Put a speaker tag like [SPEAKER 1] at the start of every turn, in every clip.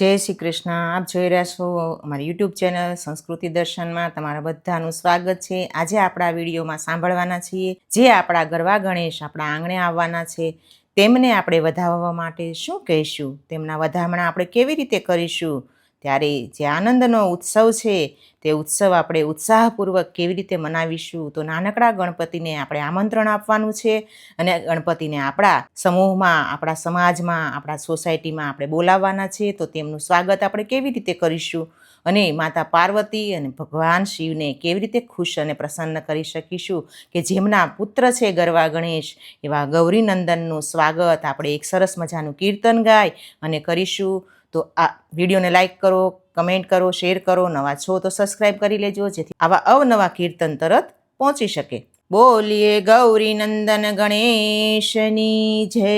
[SPEAKER 1] જય શ્રી કૃષ્ણ. આપ જોઈ રહ્યા છો અમારી યુટ્યુબ ચેનલ સંસ્કૃતિ દર્શનમાં. તમારા બધાનું સ્વાગત છે. આજે આપણા વિડીયોમાં સાંભળવાના છીએ જે આપણા ગરવા ગણેશ આપણા આંગણે આવવાના છે. તેમને આપણે વધાવવા માટે શું કહીશું? તેમના વધામણા આપણે કેવી રીતે કરીશું? ત્યારે જે આનંદનો ઉત્સવ છે, તે ઉત્સવ આપણે ઉત્સાહપૂર્વક કેવી રીતે મનાવીશું? તો નાનકડા ગણપતિને આપણે આમંત્રણ આપવાનું છે અને ગણપતિને આપણા સમૂહમાં, આપણા સમાજમાં, આપણા સોસાયટીમાં આપણે બોલાવવાના છે. તો તેમનું સ્વાગત આપણે કેવી રીતે કરીશું? અને માતા પાર્વતી અને ભગવાન શિવને કેવી રીતે ખુશ અને પ્રસન્ન કરી શકીશું? કે જેમના પુત્ર છે ગરવા ગણેશ, એવા ગૌરીનંદનનું સ્વાગત આપણે એક સરસ મજાનું કીર્તન ગાય અને કરીશું. તો આ વિડીયોને લાઇક કરો, કમેન્ટ કરો, શેર કરો, નવા છો તો સબસ્ક્રાઈબ કરી લેજો, જેથી આવા અવનવા કીર્તન તરત પહોંચી શકે. બોલીએ ગૌરી નંદન ગણેશની જય.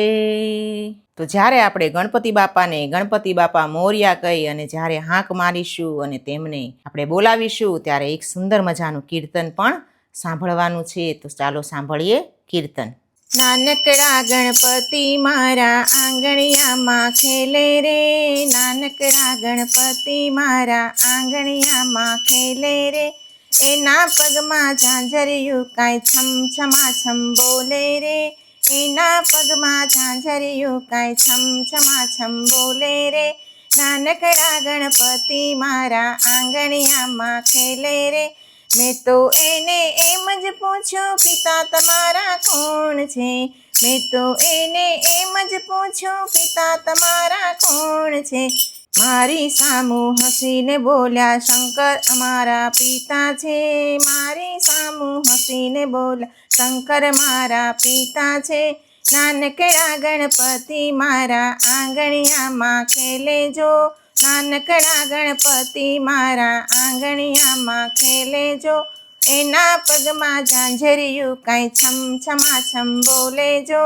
[SPEAKER 1] તો જ્યારે આપણે ગણપતિ બાપાને ગણપતિ બાપા મોર્યા કહી અને જ્યારે હાંક મારીશું અને તેમને આપણે બોલાવીશું, ત્યારે એક સુંદર મજાનું કીર્તન પણ સાંભળવાનું છે. તો ચાલો સાંભળીએ કીર્તન. નાનકડા ગણપતિ મારા આંગણિયામાં ખેલે રે. નાનકડા ગણપતિ મારા આંગણિયામાં ખેલે રે. એના પગમાં ઝાંઝરિયું કાંઈ છમ છમા છમ બોલે રે. એના પગમાં ઝાંઝરિયું કાંઈ છમ છમા છમ બોલે રે. નાનકડા ગણપતિ મારા આંગણિયામાં ખેલે રે. મેં તો એને એમ જ પૂછ્યું, પિતા તમારા કોણ છે? મેં તો એને એમ જ પૂછ્યું, પિતા તમારા કોણ છે? મારી સામું હસીને બોલ્યા, શંકર અમારા પિતા છે. મારી સામું હસીને બોલ્યા, શંકર મારા પિતા છે. નાનકડા ગણપતિ મારા આંગણિયામાં ખેલે જો નાનકડા ગણપતિ મારા આંગણિયામાં ખેલે જો એના પગમાં ઝાંઝરિયું કાંઈ છમ છમા છમ બોલે જો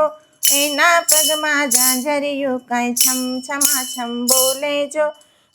[SPEAKER 1] એના પગમાં ઝાંઝરિયું કાંઈ છમ છમા છમ બોલે જો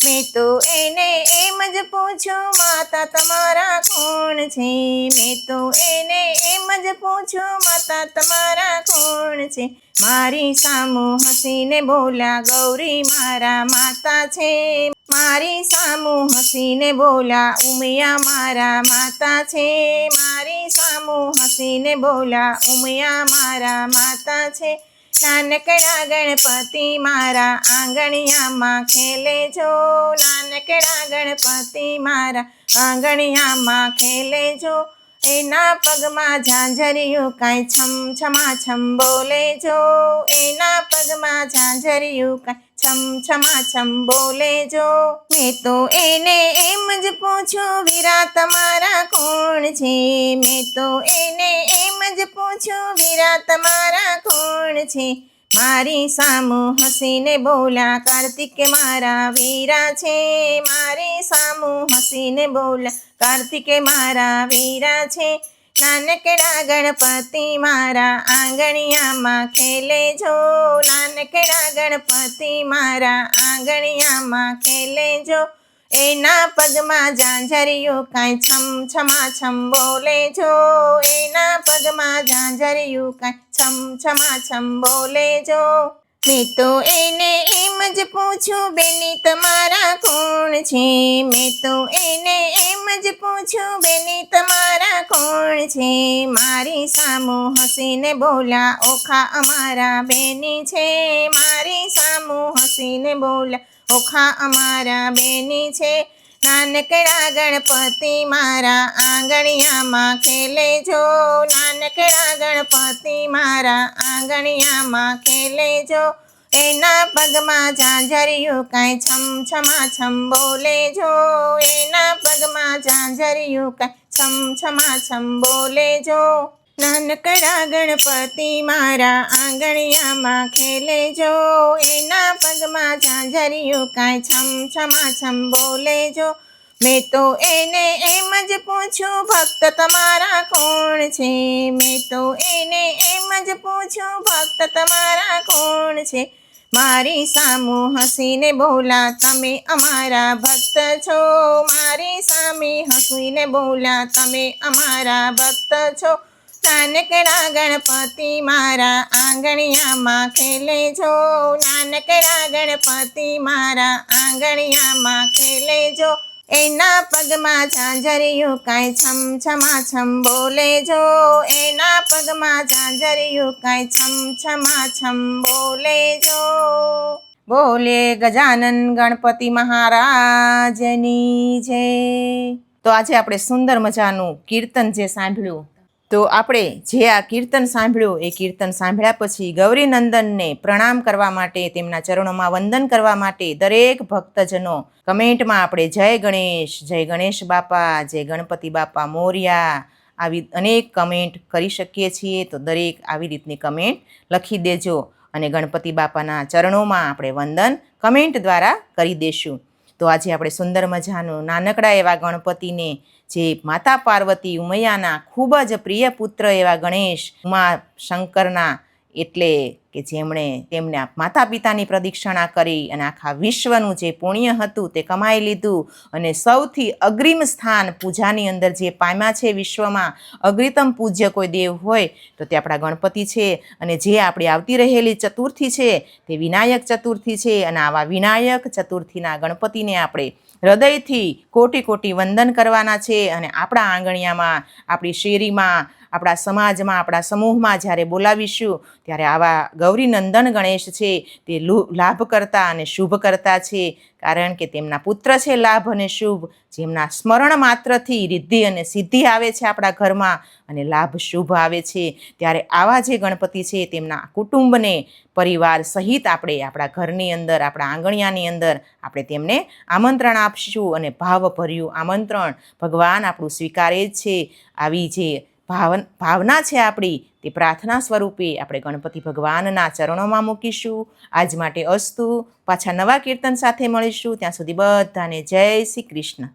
[SPEAKER 1] મેં તો એને એમ જ પૂછ્યું માતા તમારા કોણ છે? મેં તો એને એમ જ પૂછ્યું માતા તમારા કોણ છે? મારી સામું હસીને બોલ્યા ગૌરી મારા માતા છે. મારી સામું હસીને બોલ્યા ઉમિયા મારા માતા છે. મારી સામું હસીને બોલ્યા ઉમિયા મારા માતા છે. નાનકડા ગણપતિ મારા આંગણિયામાં ખેલે જો નાનકડા ગણપતિ મારા આંગણિયામાં ખેલે જો એના પગમાં ઝાંઝરિયું કાંઈ છમ છમા છમ બોલે જો એના પગમાં ઝાંઝરિયું કાંઈ છમ છમા છમ બોલે જો મેં તો એને એમ જ પૂછ્યું વીરા તમારા કોણ છે? મેં તો એને એમ જ પૂછ્યું વીરા તમારા કોણ છે? મારી સામો હસીને બોલા, કાર્તિકે મારા વીરા છે. મારી સામો હસીને બોલ્યા કાર્તિકે મારા વીરા છે. નાનકડા ગણપતિ મારા આંગણિયામાં ખેલે જો. નાનકડા ગણપતિ મારા આંગણિયામાં ખેલે જો. એના પગમાં ઝાંઝરિયું કાંઈ છમ છમા છમ બોલે જો એના પગમાં ઝાંઝરિયું કાંઈ છમ છમા છમ બોલે જો મેં તો એને એમ જ પૂછ્યું બેની તમારા કોણ છે? મેં તો એને એમ જ પૂછ્યું બેની તમારા કોણ છે? મારી સામો હસીને બોલ્યા, ઓખા અમારા બેની છે. મારી સામો હસીને બોલ્યા ઓખા અમારા બેની છે. નાનકડા ગણપતિ મારા આંગણિયામાં ખેલે જો. નાનકડા ગણપતિ મારા આંગણિયામાં ખેલે જો. એના પગમાં ઝાંઝરિયું કાંઈ છમ છમા છમ બોલે જો. એના પગમાં ઝાંઝરિયું કાંઈ છમ છમા છમ બોલે જો. નાનકડા ગણપતિ મારા આંગણિયામાં ખેલે જો એના પગમાં ઝાંઝરિયું કાંઈ છમ છમા છમ બોલે જો મેં તો એને એમ જ પૂછ્યું ભક્ત તમારા કોણ છે? મેં તો એને એમ જ પૂછ્યું ભક્ત તમારા કોણ છે? મારી સામું હસીને બોલા, તમે અમારા ભક્ત છો. મારી સામે હસીને બોલા, તમે અમારા ભક્ત છો. નાનકડા ગણપતિ મારા આંગણિયામાં ખેલે જો નાનકડા ગણપતિ મારા આંગણિયામાં ખેલે જો એના પગમાં ઝાંઝરિયું કાંઈ છમ છમા બોલે જો એના પગમાં ઝાંઝરિયું કાંઈ છમ છમા છમ બોલે જો બોલે ગજાનન ગણપતિ મહારાજની જય. તો આજે આપણે સુંદર મજાનું કીર્તન જે સાંભળ્યું તો આપણે જે આ કીર્તન સાંભળ્યું, એ કીર્તન સાંભળ્યા પછી ગૌરીનંદનને પ્રણામ કરવા માટે, તેમના ચરણોમાં વંદન કરવા માટે દરેક ભક્તજનો કમેન્ટમાં આપણે જય ગણેશ જય ગણેશ બાપા, જય ગણપતિ બાપા મોર્યા આવી અનેક કમેન્ટ કરી શકીએ છીએ. તો દરેક આવી રીતની કમેન્ટ લખી દેજો અને ગણપતિ બાપાના ચરણોમાં આપણે વંદન કમેન્ટ દ્વારા કરી દેશું. તો આજે આપણે સુંદર મજાનું નાનકડા એવા ગણપતિને જે માતા પાર્વતી ઉમૈયાના ખૂબ જ પ્રિય પુત્ર એવા ગણેશ ઉમા શંકરના એટલે કે જેમણે તેમના માતા પિતાની પ્રદિક્ષણા કરી અને આખા વિશ્વનું જે પુણ્ય હતું તે કમાઈ લીધું અને સૌથી અગ્રિમ સ્થાન પૂજાની અંદર જે પામ્યા છે વિશ્વમાં, અગ્રિતમ પૂજ્ય કોઈ દેવ હોય તો તે આપણા ગણપતિ છે અને જે આપણી આવતી રહેલી ચતુર્થી છે તે વિનાયક ચતુર્થી છે અને આવા વિનાયક ચતુર્થીના ગણપતિને આપણે હૃદયથી કોટી કોટી વંદન કરવાના છે અને આપણા આંગણિયામાં, આપણી શેરીમાં આપણા સમાજમાં, આપણા સમૂહમાં જ્યારે બોલાવીશું, ત્યારે આવા ગૌરીનંદન ગણેશ છે તે લુ- લાભ અને શુભ કરતા છે. કારણ કે તેમના પુત્ર છે લાભ અને શુભ, જેમના સ્મરણ માત્રથી રિદ્ધિ અને સિદ્ધિ આવે છે આપણા ઘરમાં અને લાભ શુભ આવે છે. ત્યારે આવા જે ગણપતિ છે તેમના કુટુંબને, પરિવાર સહિત આપણે આપણા ઘરની અંદર, આપણા આંગણિયાની અંદર આપણે તેમને આમંત્રણ આપશું અને ભાવભર્યું આમંત્રણ ભગવાન આપણું સ્વીકારે જ છે. આવી જે ભાવન, ભાવના છે આપણી, તે પ્રાર્થના સ્વરૂપે આપણે ગણપતિ ભગવાનના ચરણોમાં મૂકીશું. આજ માટે અસ્તુ, પાછા નવા કીર્તન સાથે મળીશું. ત્યાં સુધી બધાને જય શ્રી કૃષ્ણ.